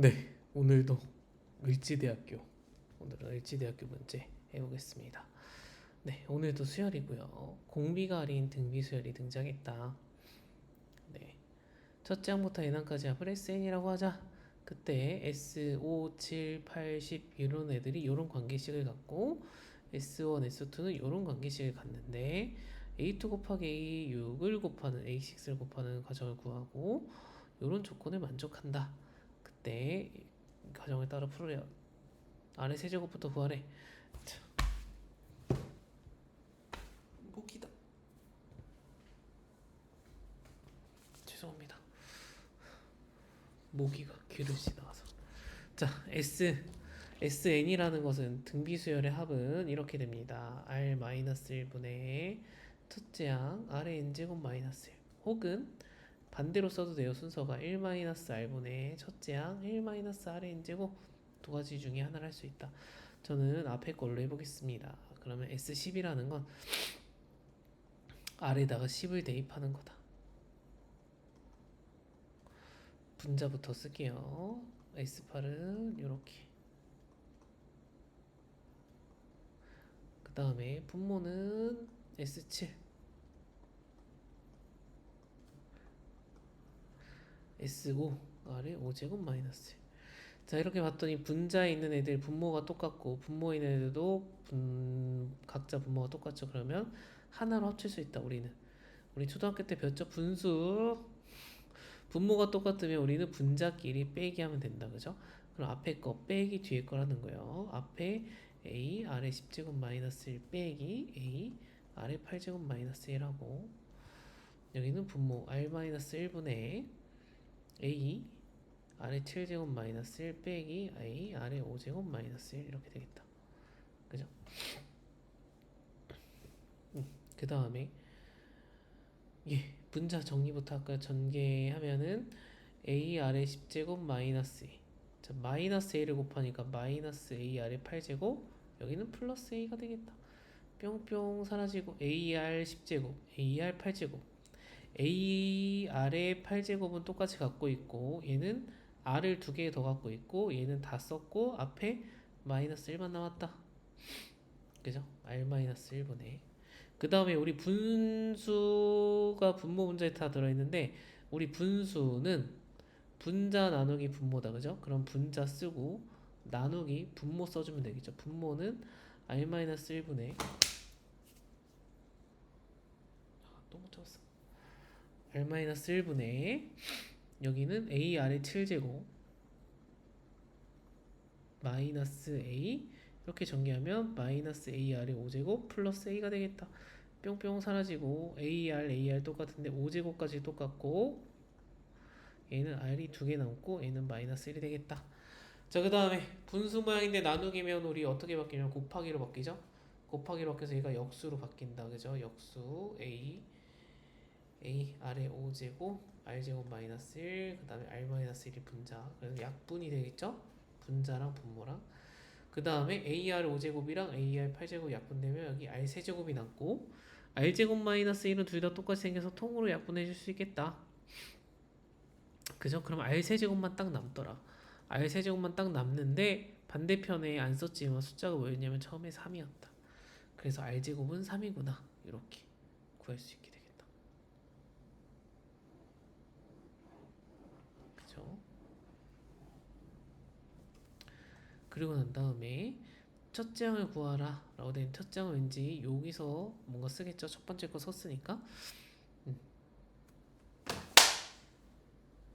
네, 오늘도 을지대학교 오늘은 을지대학교 문제 해보겠습니다. 네, 오늘도 수열이고요. 공비가 아닌 등비 수열이 등장했다. 네, 첫째 항부터 n항까지 합을 SN이라고 하자. 그때 S, 5, 7, 8, 10 이런 애들이 이런 관계식을 갖고 S1, S2는 이런 관계식을 갖는데 A2 곱하기 A6을 곱하는 A6을 곱하는 과정을 구하고 이런 조건을 만족한다. 그때 이 과정을 따라 풀어야 아래 세제곱부터 구하래. 자. 목이다. 죄송합니다. 모기가 귀를 지나가서. 자, S SN이라는 것은 등비수열의 합은 이렇게 됩니다. R-1분의 첫째 항 R의 n제곱 마이너스 1 혹은 반대로 써도 돼요. 순서가 1-r분의 첫째 항 1-r의 n제곱 두 가지 중에 하나를 할 수 있다. 저는 앞에 걸로 해보겠습니다. 그러면 S10이라는 건 R에다가 10을 대입하는 거다. 분자부터 쓸게요. S8은 이렇게. 그 다음에 분모는 S7. S5 아래 5제곱 마이너스 1. 자 이렇게 봤더니 분자에 있는 애들 분모가 똑같고 분모에 있는 애들도 분 각자 분모가 똑같죠. 그러면 하나로 합칠 수 있다. 우리는 우리 초등학교 때 배웠죠. 분수 분모가 똑같으면 우리는 분자끼리 빼기 하면 된다. 그죠? 그럼 앞에 거 빼기 뒤에 거라는 거예요. 앞에 a 아래 10제곱 마이너스 1 빼기 a 아래 8제곱 마이너스 1하고 여기는 분모 r 마이너스 1분의 a 아래 7제곱 마이너스 1 빼기 a 아래 5제곱 마이너스 1 이렇게 되겠다. 그죠? 음, 그 다음에 예 분자 정리부터 아까 전개하면은 a 아래 10제곱 마이너스 2 자, 마이너스 a를 곱하니까 마이너스 a 아래 8제곱 여기는 플러스 a가 되겠다. 뿅뿅 사라지고 AR 10제곱, AR 8제곱. A 아래 8제곱은 똑같이 갖고 있고 얘는 R을 두 개 더 갖고 있고 얘는 다 썼고 앞에 마이너스 1만 남았다. 그죠? R 마이너스 1분의 그 다음에 우리 분수가 분모 문제에 다 들어있는데 우리 분수는 분자 나누기 분모다 그죠? 그럼 분자 쓰고 나누기 분모 써주면 되겠죠. 분모는 R-1분의 아, 또 못 잡았어. R-1분의 여기는 A 아래 7제곱 마이너스 A 이렇게 전개하면 마이너스 A 아래 5제곱 플러스 A가 되겠다. 뿅뿅 사라지고 AR, AR 똑같은데 5제곱까지 똑같고 얘는 R이 두 개 남고 얘는 마이너스 1이 되겠다. 자, 그 다음에 분수 모양인데 나누기면 우리 어떻게 바뀌냐면 곱하기로 바뀌죠? 곱하기로 바뀌어서 얘가 역수로 바뀐다. 그죠? 역수 A A 아래 5제곱 R제곱 마이너스 1, 그 다음에 R 마이너스 1이 분자. 그래서 약분이 되겠죠? 분자랑 분모랑. 그 다음에 AR 5제곱이랑 AR 8제곱 약분되면 여기 R 세제곱이 남고 R제곱 마이너스 1은 둘 다 똑같이 생겨서 통으로 약분해 줄 수 있겠다. 그죠? 그럼 R 세제곱만 딱 남더라. R 세제곱만 딱 남는데 반대편에 안 썼지만 숫자가 뭐였냐면 처음에 3이었다. 그래서 R 제곱은 3이구나. 이렇게 구할 수 있게 되겠다. 그죠? 그리고 난 다음에 첫째 항을 구하라 라고 된 첫째 항은 왠지 여기서 뭔가 쓰겠죠? 첫 번째 거 썼으니까. 음.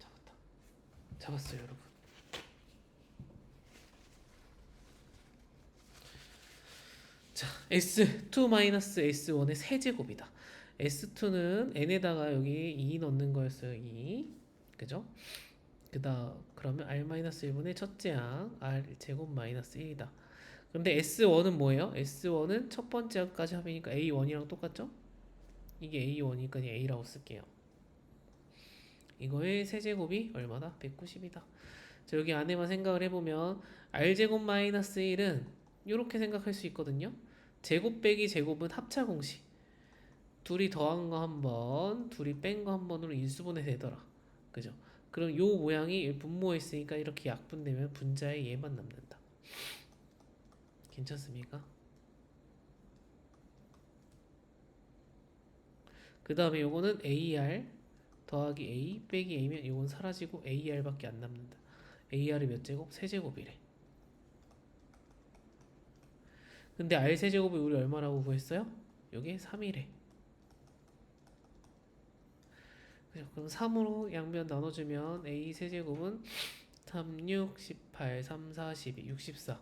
잡았다. 잡았어요 여러분. 자 S2 마이너스 S1의 세제곱이다. S2는 n에다가 여기 2 넣는 거였어요 2 그죠? 그다 그러면 r 마이너스 1분의 첫째 항 r 제곱 마이너스 1이다. 근데 S1은 뭐예요? S1은 첫 번째 항까지 합이니까 A1이랑 똑같죠? 이게 A1이니까 그냥 A라고 쓸게요. 이거의 세제곱이 얼마다? 190이다. 자, 여기 안에만 생각을 해보면 R제곱 마이너스 1은 이렇게 생각할 수 있거든요. 제곱 빼기 제곱은 합차 공식. 둘이 더한 거 한 번, 둘이 뺀 거 한 번으로 인수분해 되더라. 그죠? 그럼 요 모양이 분모했으니까 이렇게 약분되면 분자에 얘만 남는다. 괜찮습니까? 그 다음에 요거는 AR 더하기 A 빼기 A면 요건 사라지고 AR밖에 안 남는다. AR이 몇 제곱? 세제곱이래. 근데 R 세제곱이 우리 얼마라고 구했어요? 요게 3이래. 그죠? 그럼 3으로 양변 나눠주면 A 세제곱은 3, 6, 18, 3, 4, 12, 64.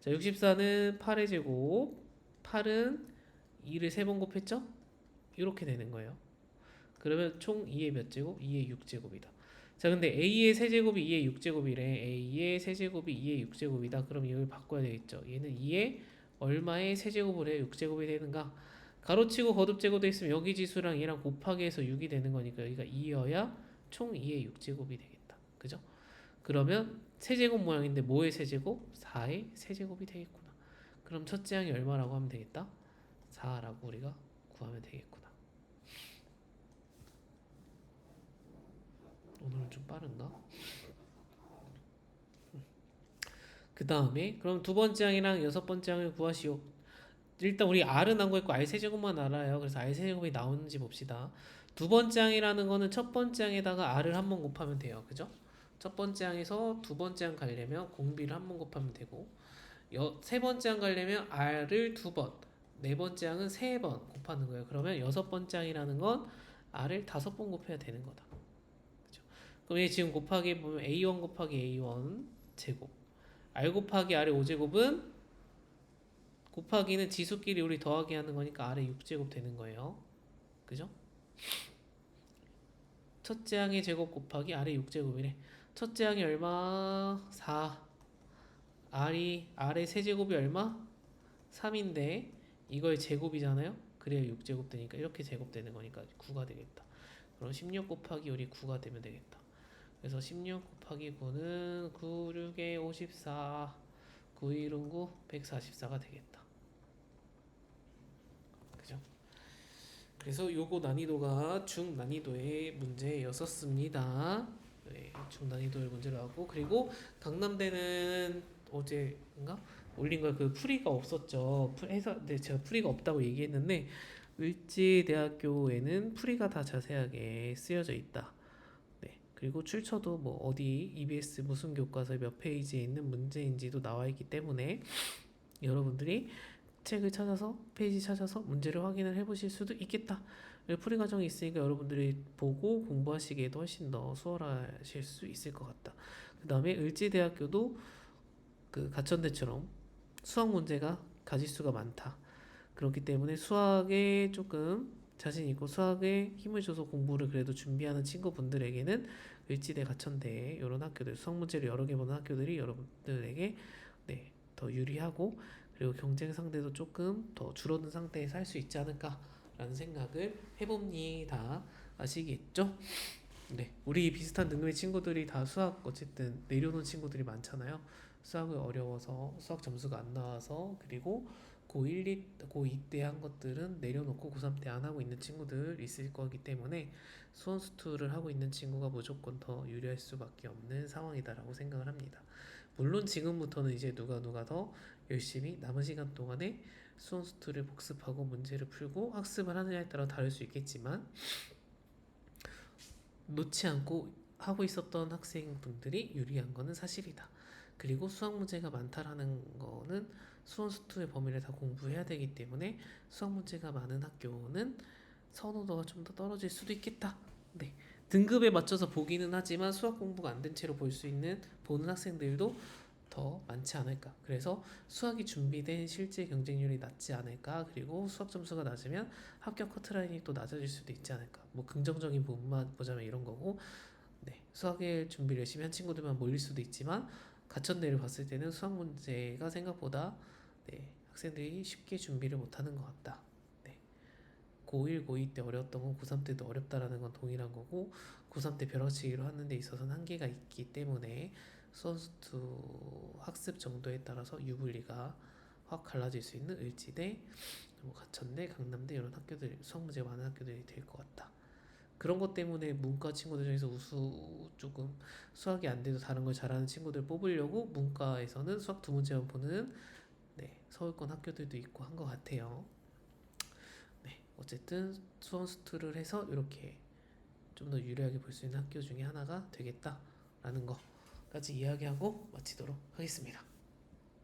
자, 64는 8의 제곱, 8은 2를 3번 곱했죠? 이렇게 되는 거예요. 그러면 총 2의 몇 제곱? 2의 6제곱이다. 자, 근데 A의 세제곱이 2의 6제곱이래. A의 세제곱이 2의 6제곱이다. 그럼 이걸 바꿔야 되겠죠. 얘는 2의 얼마의 세제곱을 해야 6제곱이 되는가? 가로치고 거듭제곱 돼 있으면 여기 지수랑 얘랑 곱하기 해서 6이 되는 거니까 여기가 2여야 총 2의 6제곱이 되겠다. 그죠? 그러면 세제곱 모양인데 뭐의 세제곱? 4의 세제곱이 되겠구나. 그럼 첫째 항이 얼마라고 하면 되겠다? 4라고 우리가 구하면 되겠구나. 오늘은 좀 빠른가? 그 다음에 그럼 두 번째 항이랑 여섯 번째 항을 구하시오. 일단 우리 R은 안 구했고 R 세제곱만 알아요. 그래서 R 세제곱이 나오는지 봅시다. 두 번째 항이라는 거는 첫 번째 항에다가 R을 한 번 곱하면 돼요. 그죠? 첫 번째 항에서 두 번째 항 가려면 공비를 한 번 곱하면 되고 여, 세 번째 항 가려면 R을 두 번, 네 번째 항은 세 번 곱하는 거예요. 그러면 여섯 번째 항이라는 건 R을 다섯 번 곱해야 되는 거다. 그죠? 그럼 얘 지금 곱하기 보면 A1 곱하기 A1 제곱 R 곱하기 R의 5제곱은 곱하기는 지수끼리 우리 더하기 하는 거니까 R의 6제곱 되는 거예요. 그죠? 첫째 항의 제곱 곱하기 R의 6제곱이래. 첫째 항이 얼마? 4. R이 R의 세제곱이 얼마? 3인데 이거의 제곱이잖아요. 그래야 6제곱 되니까 이렇게 제곱되는 거니까 9가 되겠다. 그럼 16 곱하기 우리 9가 되면 되겠다. 그래서 16 곱하기 9는 9, 6에 54, 9, 1은 9, 144가 되겠다. 그죠? 그래서 요거 난이도가 중 난이도의 문제였었습니다. 네, 중 난이도의 문제를 하고 그리고 강남대는 어제인가 올린 걸 그 풀이가 없었죠. 풀- 해서 네, 제가 풀이가 없다고 얘기했는데 을지대학교에는 풀이가 다 자세하게 쓰여져 있다. 네. 그리고 출처도 뭐 어디 EBS 무슨 교과서 몇 페이지에 있는 문제인지도 나와 있기 때문에 여러분들이 책을 찾아서 페이지 찾아서 문제를 확인을 해보실 수도 있겠다. 풀이 과정이 있으니까 여러분들이 보고 공부하시기에도 훨씬 더 수월하실 수 있을 것 같다. 그 다음에 을지대학교도 그 가천대처럼 수학 문제가 가지수가 많다. 그렇기 때문에 수학에 조금 자신 있고 수학에 힘을 줘서 공부를 그래도 준비하는 친구분들에게는 을지대 가천대 이런 학교들 수학 문제를 여러 개 보는 학교들이 여러분들에게 네, 더 유리하고 그리고 경쟁 상대도 조금 더 줄어든 상태에서 할 수 있지 않을까라는 생각을 해봅니다. 아시겠죠? 네, 우리 비슷한 등급의 친구들이 다 수학 어쨌든 내려놓은 친구들이 많잖아요. 수학을 어려워서 수학 점수가 안 나와서 그리고 고1, 2, 고2 때 한 것들은 내려놓고 고3 때 안 하고 있는 친구들 있을 거기 때문에 수원수투를 하고 있는 친구가 무조건 더 유리할 수밖에 없는 상황이다라고 생각을 합니다. 물론 지금부터는 이제 누가 누가 더 열심히 남은 시간 동안에 수원 수투를 복습하고 문제를 풀고 학습을 하느냐에 따라 다를 수 있겠지만 놓지 않고 하고 있었던 학생분들이 유리한 거는 사실이다. 그리고 수학 문제가 많다라는 거는 수원 수투의 범위를 다 공부해야 되기 때문에 수학 문제가 많은 학교는 선호도가 좀 더 떨어질 수도 있겠다. 네. 등급에 맞춰서 보기는 하지만 수학 공부가 안 된 채로 볼 수 있는 보는 학생들도 더 많지 않을까. 그래서 수학이 준비된 실제 경쟁률이 낮지 않을까. 그리고 수학 점수가 낮으면 합격 커트라인이 또 낮아질 수도 있지 않을까. 뭐 긍정적인 부분만 보자면 이런 거고. 네. 수학에 준비를 열심히 한 친구들만 몰릴 수도 있지만 가천대를 봤을 때는 수학 문제가 생각보다 네, 학생들이 쉽게 준비를 못하는 것 같다. 네. 고1, 고2 때 어려웠던 건 고3 때도 어렵다라는 건 동일한 거고 고3 때 벼락치기로 하는 데 있어서는 한계가 있기 때문에 수원수투 학습 정도에 따라서 유불리가 확 갈라질 수 있는 을지대, 뭐 가천대, 강남대 이런 학교들 수학 문제가 많은 학교들이 될 것 같다. 그런 것 때문에 문과 친구들 중에서 우수 조금 수학이 안 돼도 다른 걸 잘하는 친구들 뽑으려고 문과에서는 수학 두 문제만 보는 네, 서울권 학교들도 있고 한 것 같아요. 네, 어쨌든 수원수투를 해서 이렇게 좀 더 유리하게 볼 수 있는 학교 중에 하나가 되겠다라는 거까지 이야기하고 마치도록 하겠습니다.